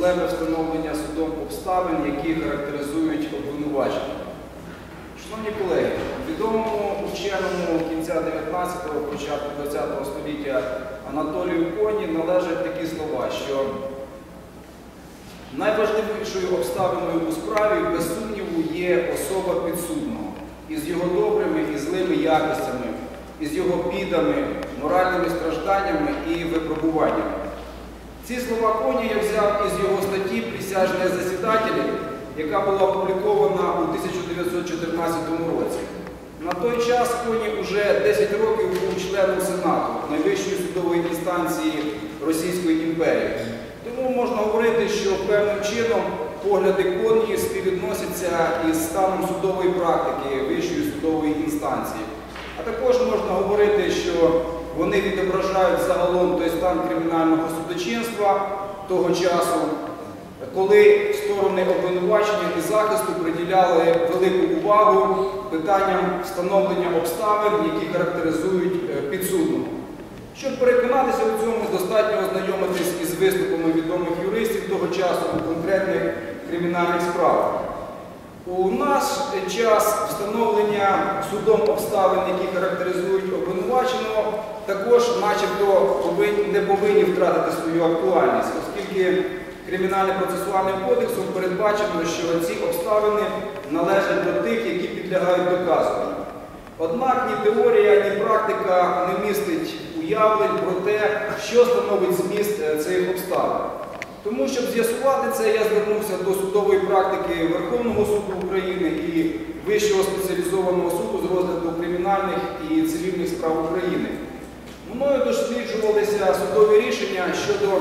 Проблеми встановлення судом обставин, які характеризують обвинувачення. Шановні колеги, відомому ученому кінця 19-го, початку 20-го століття Анатолію Коні належать такі слова, що найважливішою обставиною у справі, без сумніву, є особа підсудного із його добрими і злими якостями, із його бідами, моральними стражданнями і випробуваннями. Ці слова Коні я взяв із його статті Присяжні засідателі, яка була опублікована у 1914 році. На той час Коні вже 10 років був членом Сенату найвищої судової інстанції Російської імперії. Тому можна говорити, що певним чином погляди Коні співвідносяться із станом судової практики Вищої судової інстанції. А також можна говорити, що вони відображають загалом той стан кримінального судочинства того часу, коли сторони обвинувачення і захисту приділяли велику увагу питанням встановлення обставин, які характеризують е, підсудного. Щоб переконатися у цьому, достатньо ознайомитись із виступами відомих юристів того часу у конкретних кримінальних справах. У наш час встановлення судом обставин, які характеризують обвинуваченого, також начебто не повинні втратити свою актуальність, оскільки Кримінально-процесуальним кодексом передбачено, що ці обставини належать до тих, які підлягають доказуванню. Однак ні теорія, ні практика не містить уявлень про те, що становить зміст е, цих обставин. Тому, щоб з'ясувати це, я звернувся до судової практики Верховного суду України і Вищого спеціалізованого суду з розгляду кримінальних і цивільних справ України. Мною досліджувалися судові рішення щодо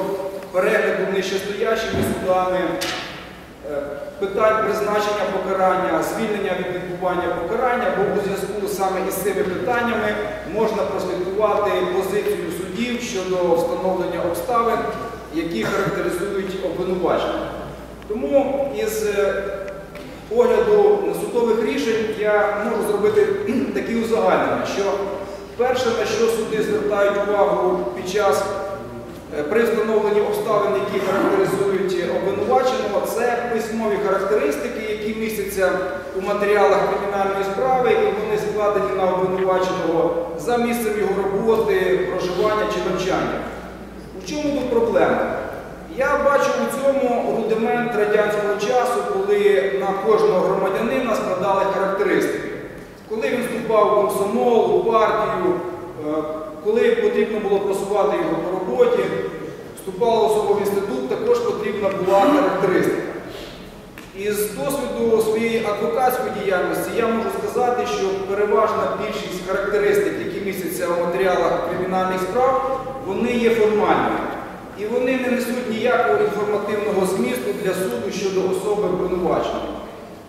перегляду нижчестоящими судами е, питань призначення покарання, звільнення від відбування покарання, бо у зв'язку саме із цими питаннями можна прослідкувати позицію судів щодо встановлення обставин, які характеризують обвинувачення. Тому із е, погляду судових рішень я можу зробити такі узагальнення, що перше, на що суди звертають увагу під час е, при встановленні обставин, які характеризують обвинуваченого, це письмові характеристики, які містяться у матеріалах кримінальної справи, і вони складені на обвинуваченого за місцем його роботи, проживання чи навчання. У чому тут проблема? Я бачу у цьому рудимент радянського часу, коли на кожного громадянина складали характеристики. Коли він вступав у комсомол, у партію, е, коли потрібно було просувати його по роботі, вступала особа в інститут, також потрібна була характеристика. Із досвіду своєї адвокатської діяльності я можу сказати, що переважна більшість характеристик, які містяться у матеріалах кримінальних справ, вони є формальними. І вони не несуть ніякого інформативного змісту для суду щодо особи обвинуваченого.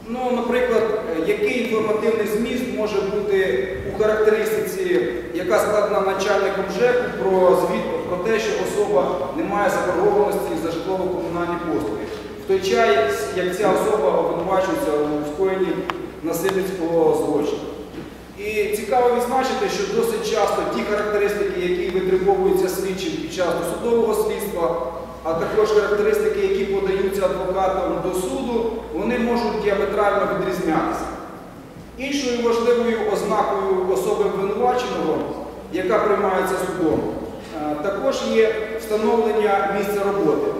Ну, наприклад, який інформативний зміст може бути у характеристиці, яка складена начальником ЖЕКу про звіт про те, що особа не має заборгованості за житлово-комунальні послуги, в той час, як ця особа обвинувачується у скоєнні насильницького злочину. І цікаво відзначити, що досить часто ті характеристики, які витребовуються слідчим під час досудового слідства, а також характеристики, які подаються адвокатом до суду, вони можуть діаметрально відрізнятися. Іншою важливою ознакою особи обвинуваченого, яка приймається судом, е, також є встановлення місця роботи.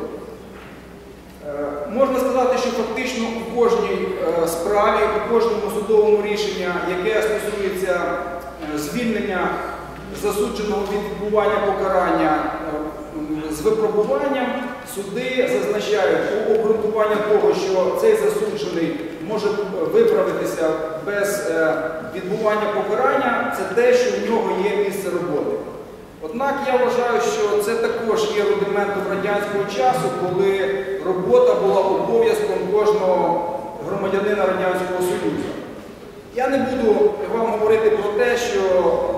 Е, Можна сказати, що фактично у кожній е, справі, у кожному судовому рішенні, яке стосується е, звільнення засудженого від відбування покарання е, з випробуванням, суди зазначають у обґрунтування того, що цей засуджений може виправитися без відбування покарання, це те, що в нього є місце роботи. Однак я вважаю, що це також є рудиментом радянського часу, коли робота була обов'язком кожного громадянина Радянського Союзу. Я не буду вам говорити про те, що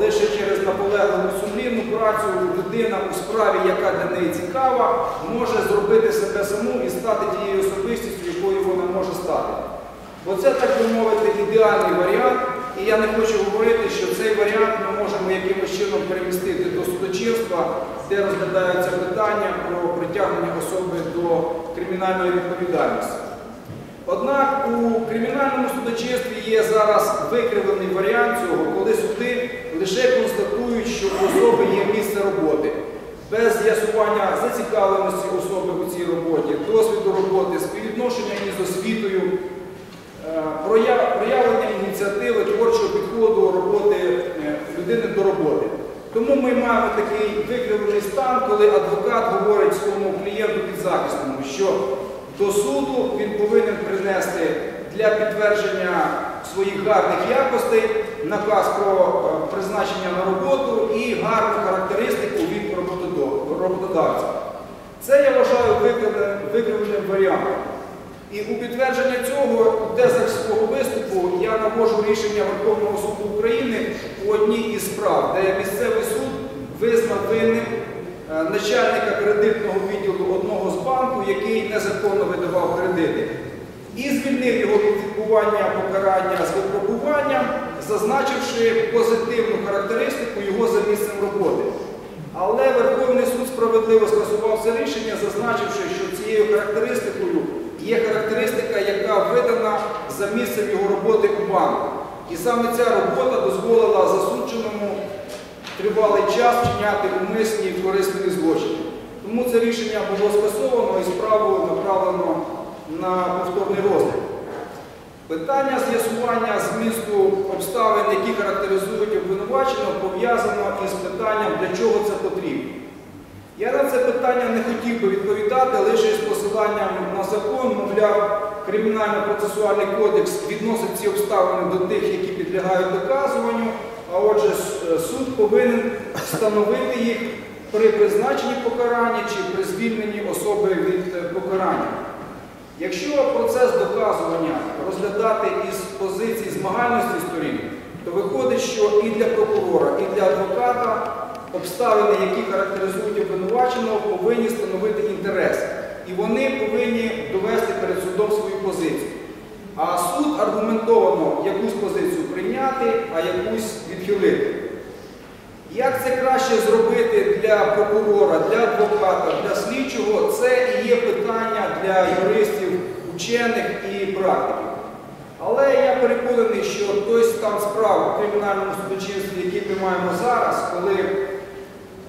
лише через наполегливу сумлінну працю людина у справі, яка для неї цікава, може зробити себе саму і стати тією особистістю, якою вона може стати. Бо це, так би мовити, ідеальний варіант, і я не хочу говорити, що цей варіант ми можемо якимось чином перемістити до судочинства, де розглядаються питання про притягнення особи до кримінальної відповідальності. Однак у кримінальному судочинстві є зараз викривлений варіант цього, коли суди лише констатують, що у особи є місце роботи, без з'ясування зацікавленості особи у цій роботі, досвіду роботи, співвідношення із освітою, е, прояв- проявлення ініціативи творчого підходу роботи е, людини до роботи. Тому ми маємо такий викривлений стан, коли адвокат говорить своєму клієнту підзахисному, що до суду він повинен принести для підтвердження своїх гарних якостей наказ про е, призначення на роботу і гарну характеристику від роботодавця. Це я вважаю викривленим, варіантом. І у підтвердження цього у тезах свого виступу я навожу рішення Верховного суду України у одній із справ, де місцевий суд визнав винним е, начальника кредитного відділу одного з банку, який незаконно видавав кредити, і звільнив його від відбування покарання з випробуванням, зазначивши позитивну характеристику його за місцем роботи. Але Верховний суд справедливо скасував це рішення, зазначивши, що цією характеристикою є характеристика, яка видана за місцем його роботи у банку. І саме ця робота дозволила засудженому тривалий час вчиняти умисні і корисні злочини. Тому це рішення було скасовано і справу направлено на повторний розгляд. Питання з'ясування змісту обставин, які характеризують обвинуваченого, пов'язано із питанням, для чого це потрібно. Я на це питання не хотів би відповідати лише з посиланням на закон, мовляв, Кримінально-процесуальний кодекс відносить ці обставини до тих, які підлягають доказуванню, а отже, суд повинен встановити їх при призначенні покарання чи при звільненні особи від е, покарання. Якщо процес доказування розглядати із позиції змагальності сторін, то виходить, що і для прокурора, і для адвоката обставини, які характеризують обвинуваченого, повинні становити інтерес. І вони повинні довести перед судом свою позицію. А суд аргументовано якусь позицію прийняти, а якусь відхилити. Як це краще зробити для прокурора, для адвоката, для слідчого, це і є питання для юристів, учених і практиків. Але я переконаний, що той стан справ у кримінальному судочинстві, який ми маємо зараз, коли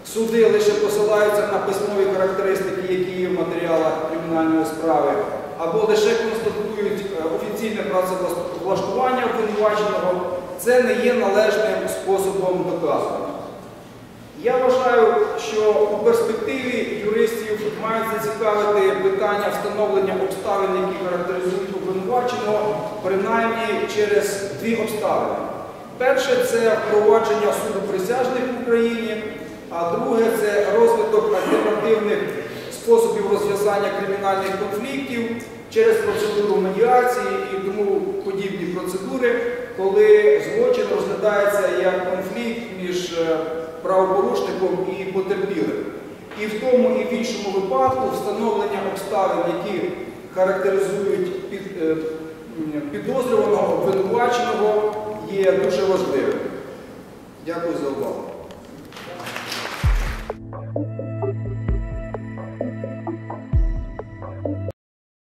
суди лише посилаються на письмові характеристики, які є в матеріалах кримінальної справи, або лише констатують е, офіційне працевлаштування обвинуваченого, це не є належним способом доказування. Я вважаю, що у перспективі юристів мають зацікавити питання встановлення обставин, які характеризують обвинуваченого, принаймні через дві обставини. Перше це впровадження суду присяжних в Україні, а друге це розвиток альтернативних способів розв'язання кримінальних конфліктів через процедуру медіації і тому подібні процедури, коли злочин розглядається як конфлікт між е, правопорушником і потерпілим. І в тому і в іншому випадку встановлення обставин, які характеризують е, підозрюваного обвинуваченого, є дуже важливим. Дякую за увагу.